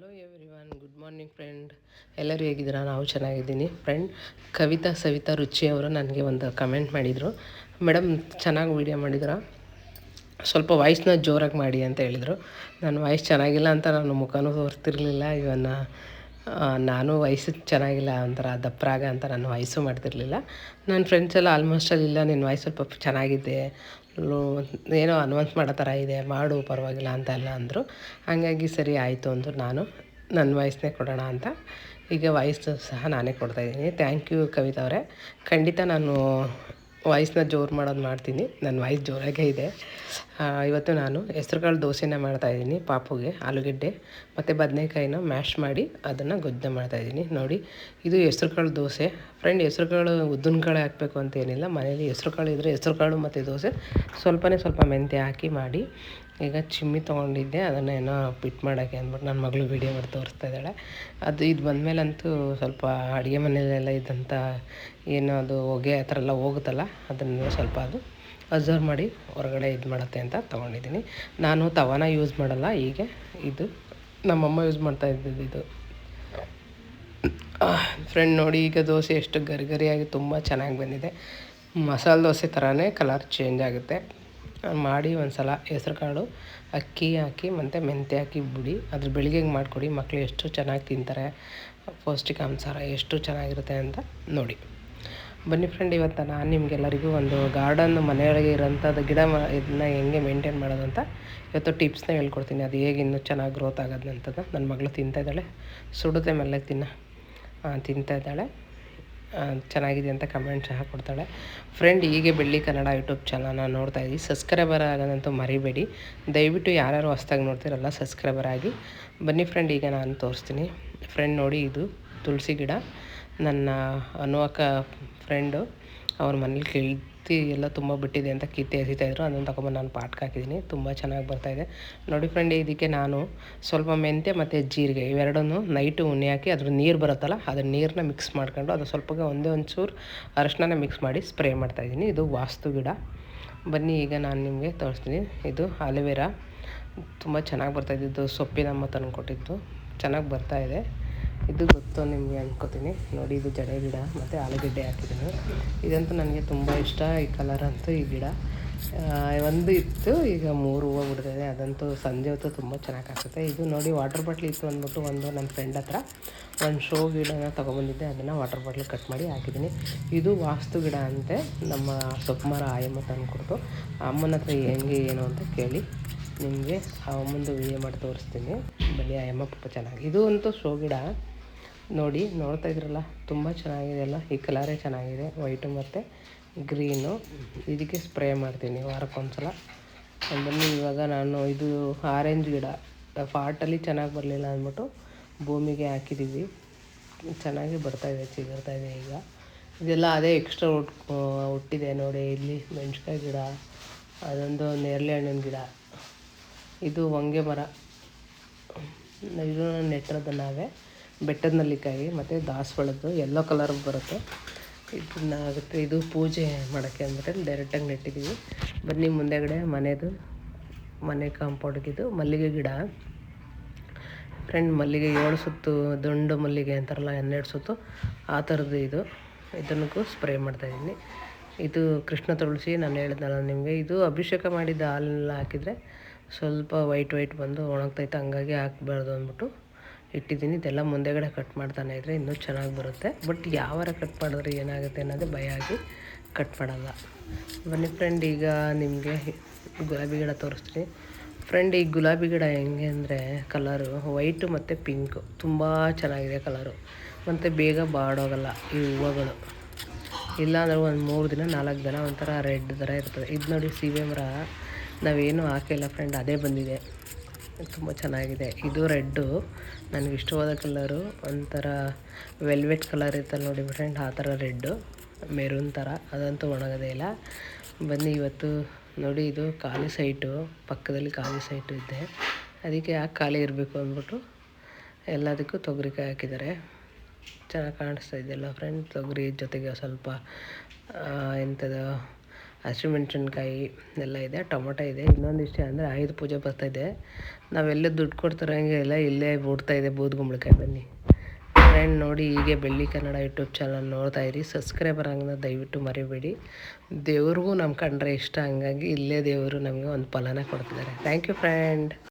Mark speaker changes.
Speaker 1: Hello every good morning friend ಎಲ್ಲರೂ ಹೇಗಿದ್ದೀರಾ? ನಾವು ಚೆನ್ನಾಗಿದ್ದೀನಿ. ಫ್ರೆಂಡ್ ಕವಿತಾ, ಸವಿತಾ, ರುಚಿ ಅವರು ನನಗೆ ಒಂದು ಕಮೆಂಟ್ ಮಾಡಿದರು. ಮೇಡಮ್ ಚೆನ್ನಾಗಿ ವೀಡಿಯೋ ಮಾಡಿದ್ರ ಸ್ವಲ್ಪ ವಾಯ್ಸ್ನ ಜೋರಾಗಿ ಮಾಡಿ ಅಂತ ಹೇಳಿದರು. ನನ್ನ ವಾಯ್ಸ್ ಚೆನ್ನಾಗಿಲ್ಲ ಅಂತ ನಾನು ಮುಖನೂ ಹೊರ್ತಿರ್ಲಿಲ್ಲ ಇವನ್ನ ನಾನು ವಯಸ್ಸು ಚೆನ್ನಾಗಿಲ್ಲ ಒಂಥರ ದಪ್ಪರಾಗ ಅಂತ ನಾನು ವಾಯ್ಸು ಮಾಡ್ತಿರ್ಲಿಲ್ಲ. ನನ್ನ ಫ್ರೆಂಡ್ಸ್ ಎಲ್ಲ ಆಲ್ಮೋಸ್ಟ್ ಇಲ್ಲ. ನಿನ್ನ ವಾಯ್ಸ್ ಸ್ವಲ್ಪ ಚೆನ್ನಾಗಿದೆ. ಏನೋ ಅನ್ವನ್ಸ್ ಮಾಡೋ ಥರ ಇದೆ, ಮಾಡು, ಪರವಾಗಿಲ್ಲ ಅಂತ ಎಲ್ಲ ಅಂದರು. ಹಾಗಾಗಿ ಸರಿ ಆಯಿತು ಅಂದರು ನಾನು. ನನ್ನ ವಾಯ್ಸ್ನೇ ಕೊಡೋಣ ಅಂತ. ಈಗ ವಾಯ್ಸ್ ಸಹ ನಾನೇ ಕೊಡ್ತಾಯಿದ್ದೀನಿ ಥ್ಯಾಂಕ್ ಯು ಕವಿತಾ ಅವರೇ. ಖಂಡಿತ ನಾನು ವಾಯ್ಸ್ನ ಜೋರು ಮಾಡೋದು ಮಾಡ್ತೀನಿ. ನನ್ನ ವಾಯ್ಸ್ ಜೋರಾಗೇ ಇದೆ. ಇವತ್ತು ನಾನು ಹೆಸ್ರುಕಾಳು ದೋಸೆನ ಮಾಡ್ತಾಯಿದ್ದೀನಿ ಪಾಪುಗೆ, ಆಲೂಗೆಡ್ಡೆ ಮತ್ತು ಬದನೆಕಾಯಿನ ಮ್ಯಾಶ್ ಮಾಡಿ ಅದನ್ನು ಗೊಜ್ಜು ಮಾಡ್ತಾಯಿದ್ದೀನಿ ನೋಡಿ, ಇದು ಹೆಸ್ರುಕಾಳು ದೋಸೆ. ಫ್ರೆಂಡ್, ಹೆಸರುಕಾಳು ಉದ್ದಿನ ಕಾಳು ಹಾಕಬೇಕು ಅಂತ ಏನಿಲ್ಲ. ಮನೇಲಿ ಹೆಸ್ರುಕಾಳು ಇದ್ದರೆ ಹೆಸ್ರುಕಾಳು ಮತ್ತು ದೋಸೆ ಸ್ವಲ್ಪನೇ ಸ್ವಲ್ಪ ಮೆಂತ್ಯ ಹಾಕಿ ಮಾಡಿ ಈಗ ಚಿಮ್ಮಿ ತೊಗೊಂಡಿದ್ದೆ, ಅದನ್ನು ಏನೋ ಪಿಟ್ ಮಾಡೋಕ್ಕೆ ಅಂದ್ಬಿಟ್ಟು ನನ್ನ ಮಗಳು ವೀಡಿಯೋ ಮಾಡಿ ತೋರಿಸ್ತಾ ಇದ್ದಾಳೆ. ಅದು ಇದು ಬಂದಮೇಲಂತೂ ಸ್ವಲ್ಪ ಅಡುಗೆ ಮನೆಯಲ್ಲೆಲ್ಲ ಇದ್ದಂಥ ಏನೋ ಅದು ಹೊಗೆ ಆ ಥರ ಎಲ್ಲ ಹೋಗುತ್ತಲ್ಲ ಅದನ್ನು ಸ್ವಲ್ಪ ಅದು ಅಬ್ಸರ್ವ್ ಮಾಡಿ ಹೊರಗಡೆ ಇದು ಮಾಡುತ್ತೆ ಅಂತ ತೊಗೊಂಡಿದ್ದೀನಿ. ನಾನು ತವಾನ ಯೂಸ್ ಮಾಡಲ್ಲ, ಹೀಗೆ ಇದು ನಮ್ಮಮ್ಮ ಯೂಸ್ ಮಾಡ್ತಾ ಇದ್ದಿದ್ದು ಇದು. ಫ್ರೆಂಡ್ ನೋಡಿ ಈಗ ದೋಸೆ ಎಷ್ಟು ಗರಿಗರಿಯಾಗಿ ತುಂಬ ಚೆನ್ನಾಗಿ ಬಂದಿದೆ. ಮಸಾಲೆ ದೋಸೆ ಥರನೇ ಕಲರ್ ಚೇಂಜ್ ಆಗುತ್ತೆ. ಮಾಡಿ ಒಂದು ಸಲ ಹೆಸ್ರು ಕಾಳು, ಅಕ್ಕಿ ಹಾಕಿ, ಮತ್ತು ಮೆಂತ್ಯ ಹಾಕಿ ಬಿಡಿ. ಅದ್ರ ಬೆಳಿಗ್ಗೆಗೆ ಮಾಡಿಕೊಡಿ. ಮಕ್ಕಳು ಎಷ್ಟು ಚೆನ್ನಾಗಿ ತಿಂತಾರೆ ಪೌಷ್ಟಿಕಾಂಶ ಎಷ್ಟು ಚೆನ್ನಾಗಿರುತ್ತೆ ಅಂತ ನೋಡಿ. ಬನ್ನಿ ಫ್ರೆಂಡ್ ಇವತ್ತು ನಾನು ನಿಮಗೆಲ್ಲರಿಗೂ ಒಂದು ಗಾರ್ಡನ್ ಮನೆಯೊಳಗೆ ಇರೋಂಥದ್ದು ಗಿಡ ಮ, ಇದನ್ನ ಹೆಂಗೆ ಮೇಂಟೈನ್ ಮಾಡೋದು ಅಂತ ಇವತ್ತು ಟಿಪ್ಸ್ನ ಹೇಳ್ಕೊಡ್ತೀನಿ. ಅದು ಹೇಗೆ ಇನ್ನೂ ಚೆನ್ನಾಗಿ ಗ್ರೋತ್ ಆಗೋದು ಅಂತದ್ದು ನನ್ನ ಮಗಳು ತಿಂತಾಯಿದ್ದಾಳೆ ಸುಡುತ್ತೆ, ಮೆಲ್ಲಗೆ ತಿನ್ನ. ತಿಂತಾಯಿದ್ದಾಳೆ ಚೆನ್ನಾಗಿದೆ ಅಂತ ಕಮೆಂಟ್ ಸಹ ಕೊಡ್ತಾಳೆ. ಫ್ರೆಂಡ್ ಹೀಗೆ ಬೆಳ್ಳಿ ಕನ್ನಡ ಯೂಟ್ಯೂಬ್ ಚಾನಲ್ನ ನೋಡ್ತಾ ಇದ್ದೀವಿ ಸಬ್ಸ್ಕ್ರೈಬರ್ ಆಗೋದಂತೂ ಮರಿಬೇಡಿ. ದಯವಿಟ್ಟು ಯಾರ್ಯಾರು ಹೊಸ್ದಾಗಿ ನೋಡ್ತಿರಲ್ಲ ಸಬ್ಸ್ಕ್ರೈಬರ್ ಆಗಿ. ಬನ್ನಿ ಫ್ರೆಂಡ್ ಈಗ ನಾನು ತೋರಿಸ್ತೀನಿ. ಫ್ರೆಂಡ್ ನೋಡಿ, ಇದು ತುಳಸಿ ಗಿಡ. ನನ್ನ ಅನುವಕ ಫ್ರೆಂಡು ಅವ್ರ ಮನೇಲಿ ಕೀರ್ತಿ ಎಲ್ಲ ತುಂಬ ಬಿಟ್ಟಿದೆ ಅಂತ ಕೀರ್ತಿ ಎಸಿತಾ ಇದ್ರು, ಅದನ್ನು ತಗೊಂಬಂದು ನಾನು ಪಾಟ್ಗೆ ಹಾಕಿದ್ದೀನಿ. ತುಂಬ ಚೆನ್ನಾಗಿ ಬರ್ತಾಯಿದೆ ನೋಡಿ ಫ್ರೆಂಡ್ ಇದಕ್ಕೆ ನಾನು ಸ್ವಲ್ಪ ಮೆಂತ್ಯ ಮತ್ತು ಜೀರಿಗೆ ಇವೆರಡನ್ನು ನೈಟು ಉಣ್ಣೆ ಹಾಕಿ ಅದ್ರ ನೀರು ಬರುತ್ತಲ್ಲ ಅದ್ರ ನೀರನ್ನ ಮಿಕ್ಸ್ ಮಾಡ್ಕೊಂಡು ಅದು ಸ್ವಲ್ಪ ಒಂದೇ ಒಂದು ಚೂರು ಅರಶಿನ ಮಿಕ್ಸ್ ಮಾಡಿ ಸ್ಪ್ರೇ ಮಾಡ್ತಾಯಿದ್ದೀನಿ ಇದು ವಾಸ್ತು ಗಿಡ. ಬನ್ನಿ, ಈಗ ನಾನು ನಿಮಗೆ ತೋರಿಸ್ತೀನಿ. ಇದು ಅಲೋವೆರಾ ತುಂಬ ಚೆನ್ನಾಗಿ ಬರ್ತಾಯಿದ್ದು ಸೊಪ್ಪಿನ ಸೊಪ್ಪಿನಮ್ಮ ತಂದು ಕೊಟ್ಟಿದ್ದು. ಚೆನ್ನಾಗಿ ಬರ್ತಾಯಿದೆ ಇದು ಗೊತ್ತು ನಿಮಗೆ ಅನ್ಕೋತೀನಿ. ನೋಡಿ, ಇದು ಜಡೆ ಗಿಡ, ಮತ್ತು ಆಲೂಗಡ್ಡೆ ಹಾಕಿದ್ದೀನಿ. ಇದಂತೂ ನನಗೆ ತುಂಬ ಇಷ್ಟ ಈ ಕಲರ್ ಅಂತೂ ಈ ಗಿಡ. ಒಂದು ಇತ್ತು, ಈಗ ಮೂರು ಹೂವು ಬಿಡ್ತಿದೆ ಅದಂತೂ ಸಂಜೆ ಹೊತ್ತು ತುಂಬ ಚೆನ್ನಾಗಿ ಕಾಣಿಸುತ್ತೆ. ಇದು ನೋಡಿ ವಾಟರ್ ಬಾಟ್ಲ್ ಇತ್ತು ಅಂದ್ಬಿಟ್ಟು ಒಂದು ನನ್ನ ಫ್ರೆಂಡ್ ಹತ್ರ. ಒಂದು ಶೋ ಗಿಡನ ತೊಗೊಬಂದಿದ್ದೆ. ಅದನ್ನು ವಾಟರ್ ಬಾಟ್ಲ್ ಕಟ್ ಮಾಡಿ ಹಾಕಿದ್ದೀನಿ. ಇದು ವಾಸ್ತು ಗಿಡ ಅಂತೆ. ನಮ್ಮ ಸೊಪ್ಪುಮಾರ ಆಯಮ್ಮ ತಂದುಕೊಡ್ತು ಅಮ್ಮನ ಹತ್ರ ಹೆಂಗೆ, ಏನು ಅಂತ ಕೇಳಿ ನಿಮಗೆ ಆ ಅಮ್ಮಂದು ವಿಡಿಯೋ ಮಾಡಿ ತೋರಿಸ್ತೀನಿ. ಬಲಿ ಆಯಮ್ಮ ಪಾಪ ಚೆನ್ನಾಗಿ. ಇದು ಅಂತೂ ಶೋ ಗಿಡ. ನೋಡಿ, ನೋಡ್ತಾ ಇದ್ರಲ್ಲ, ತುಂಬ ಚೆನ್ನಾಗಿದೆ ಅಲ್ಲ? ಈ ಕಲರೇ ಚೆನ್ನಾಗಿದೆ ವೈಟು ಮತ್ತು ಗ್ರೀನು ಇದಕ್ಕೆ ಸ್ಪ್ರೇ ಮಾಡ್ತೀನಿ ವಾರಕ್ಕೊಂದ್ಸಲ ಅಂದ್ರೆ ಇವಾಗ ನಾನು ಇದು ಆರೆಂಜ್ ಗಿಡ ಫಾಟಲ್ಲಿ ಚೆನ್ನಾಗಿ ಬರಲಿಲ್ಲ ಅಂದ್ಬಿಟ್ಟು ಭೂಮಿಗೆ ಹಾಕಿದ್ದೀವಿ ಚೆನ್ನಾಗಿ ಬರ್ತಾಯಿದೆ ಚಿಗುರ್ತಾ ಇದೆ ಈಗ. ಇದೆಲ್ಲ ಅದೇ ಎಕ್ಸ್ಟ್ರಾ ಹುಟ್ ಹುಟ್ಟಿದೆ ನೋಡಿ, ಇಲ್ಲಿ ಮೆಣಸಿನ್ಕಾಯಿ ಗಿಡ, ಅದೊಂದು ನೇರಳೆ ಹಣ್ಣಿನ ಗಿಡ. ಇದು ಹೊಂಗೆ ಮರ. ಇದು ನೆಟ್ಟಿರೋದು ನಾವೇ ಬೆಟ್ಟದ ನಲ್ಲಿಕಾಯಿ ಮತ್ತು ದಾಸವಾಳದ್ದು ಎಲ್ಲೋ ಕಲರ್ ಬರುತ್ತೆ. ಇದನ್ನ ಆಗುತ್ತೆ, ಇದು ಪೂಜೆ ಮಾಡೋಕ್ಕೆ ಅಂದ್ಬಿಟ್ಟು ಡೈರೆಕ್ಟಾಗಿ ನೆಟ್ಟಿದ್ದೀವಿ ಬನ್ನಿ ಮುಂದೆಗಡೆ ಮನೆದು, ಮನೆ ಕಾಂಪೌಂಡ್ಗಿದು ಮಲ್ಲಿಗೆ ಗಿಡ. ಫ್ರೆಂಡ್ ಮಲ್ಲಿಗೆ ಏಳು ಸುತ್ತು, ದುಂಡು ಮಲ್ಲಿಗೆ ಅಂತಾರಲ್ಲ, ಹನ್ನೆರಡು ಸುತ್ತು, ಆ ಥರದ್ದು ಇದು. ಇದನ್ನಕ್ಕೂ ಸ್ಪ್ರೇ ಮಾಡ್ತಾಯಿದ್ದೀನಿ ಇದು ಕೃಷ್ಣ ತುಳಸಿ, ನಾನು ಹೇಳಿದ್ನಲ್ಲ ನಿಮಗೆ, ಇದು ಅಭಿಷೇಕ ಮಾಡಿದ್ದ ಹಾಲನ್ನೆಲ್ಲ ಹಾಕಿದರೆ ಸ್ವಲ್ಪ ವೈಟ್ ವೈಟ್ ಬಂದು ಒಣಗ್ತೈತೆ, ಹಂಗಾಗಿ ಹಾಕ್ಬಾರ್ದು ಅಂದ್ಬಿಟ್ಟು. ಇಟ್ಟಿದ್ದೀನಿ. ಇದೆಲ್ಲ ಮುಂದೆಗಡೆ ಕಟ್ ಮಾಡ್ತಾನೆ ಇದ್ದರೆ ಇನ್ನೂ ಚೆನ್ನಾಗಿ ಬರುತ್ತೆ. ಬಟ್ ಯಾವಾರ ಕಟ್ ಮಾಡಿದ್ರೆ ಏನಾಗುತ್ತೆ ಅನ್ನೋದು ಭಯ ಆಗಿ ಕಟ್ ಮಾಡಲ್ಲ. ಬನ್ನಿ ಫ್ರೆಂಡ್ ಈಗ ನಿಮಗೆ ಗುಲಾಬಿ ಗಿಡ ತೋರಿಸ್ತೀನಿ. ಫ್ರೆಂಡ್ ಈ ಗುಲಾಬಿ ಗಿಡ ಹೆಂಗೆ ಅಂದರೆ ಕಲರು ವೈಟು ಮತ್ತು ಪಿಂಕು ತುಂಬ ಚೆನ್ನಾಗಿದೆ ಕಲರು ಮತ್ತು ಬೇಗ ಬಾಡೋಗಲ್ಲ ಈ ಹೂವುಗಳು. ಇಲ್ಲಾಂದ್ರೆ ಒಂದು ಮೂರು ದಿನ, ನಾಲ್ಕು ದಿನ ಒಂಥರ ರೆಡ್ ಥರ ಇರ್ತದೆ. ಇದು ನೋಡಿ ಸೀಬೆ ಮರ ನಾವೇನು ಹಾಕಿಲ್ಲ ಫ್ರೆಂಡ್ ಅದೇ ಬಂದಿದೆ. ತುಂಬ ಚೆನ್ನಾಗಿದೆ. ಇದು ರೆಡ್ಡು. ನನಗೆ ಇಷ್ಟವಾದ ಕಲರು. ಒಂಥರ ವೆಲ್ವೆಟ್ ಕಲರ್ ಇರ್ತಲ್ಲ ನೋಡಿ ಫ್ರೆಂಡ್ ಆ ಥರ ರೆಡ್ಡು. ಮೆರೂನ್ ಥರ. ಅದಂತೂ ಒಣಗೋದೇ ಇಲ್ಲ. ಬನ್ನಿ ಇವತ್ತು ನೋಡಿ ಇದು ಖಾಲಿ ಸೈಟು. ಪಕ್ಕದಲ್ಲಿ ಖಾಲಿ ಸೈಟು ಇದೆ. ಅದಕ್ಕೆ ಯಾಕೆ ಖಾಲಿ ಇರಬೇಕು ಅಂದ್ಬಿಟ್ಟು ಎಲ್ಲದಕ್ಕೂ ತೊಗರಿಕಾಯಿ ಹಾಕಿದ್ದಾರೆ. ಚೆನ್ನಾಗಿ ಕಾಣಿಸ್ತಾ ಇದೆಯಲ್ಲ ಫ್ರೆಂಡ್ ತೊಗರಿ ಜೊತೆಗೆ ಸ್ವಲ್ಪ ಎಂಥದೋ ಎಂಥದ್ದು ಹಸಿಮೆಣ್ಸಿನ್ಕಾಯಿ ಎಲ್ಲ ಇದೆ, ಟೊಮೊಟೊ ಇದೆ ಇನ್ನೊಂದಿಷ್ಟು ಅಂದರೆ ಆಯುಧ ಪೂಜೆ ಬರ್ತಾ ಇದೆ. ನಾವೆಲ್ಲೇ ದುಡ್ಡು ಕೊಡ್ತಿರೋಂಗೆ ಇಲ್ಲ ಇದೆ ಬೂದ್ಗುಂಬಳಕಾಯಿ ಬನ್ನಿ. ಫ್ರೆಂಡ್ ನೋಡಿ ಹೀಗೆ ಬೆಳ್ಳಿ ಕನ್ನಡ ಯೂಟ್ಯೂಬ್ ಚಾನಲ್ ನೋಡ್ತಾ ಇರಿ ಸಬ್ಸ್ಕ್ರೈಬರ್ ಆಗೋದನ್ನ ದಯವಿಟ್ಟು ಮರಿಬೇಡಿ. ದೇವ್ರಿಗೂ ನಮ್ಮ ಕಂಡ್ರೆ ಇಷ್ಟ, ಹಂಗಾಗಿ ಇಲ್ಲೇ ದೇವರು ನಮಗೆ ಒಂದು ಫಲನ ಕೊಡ್ತಿದ್ದಾರೆ. Thank you friend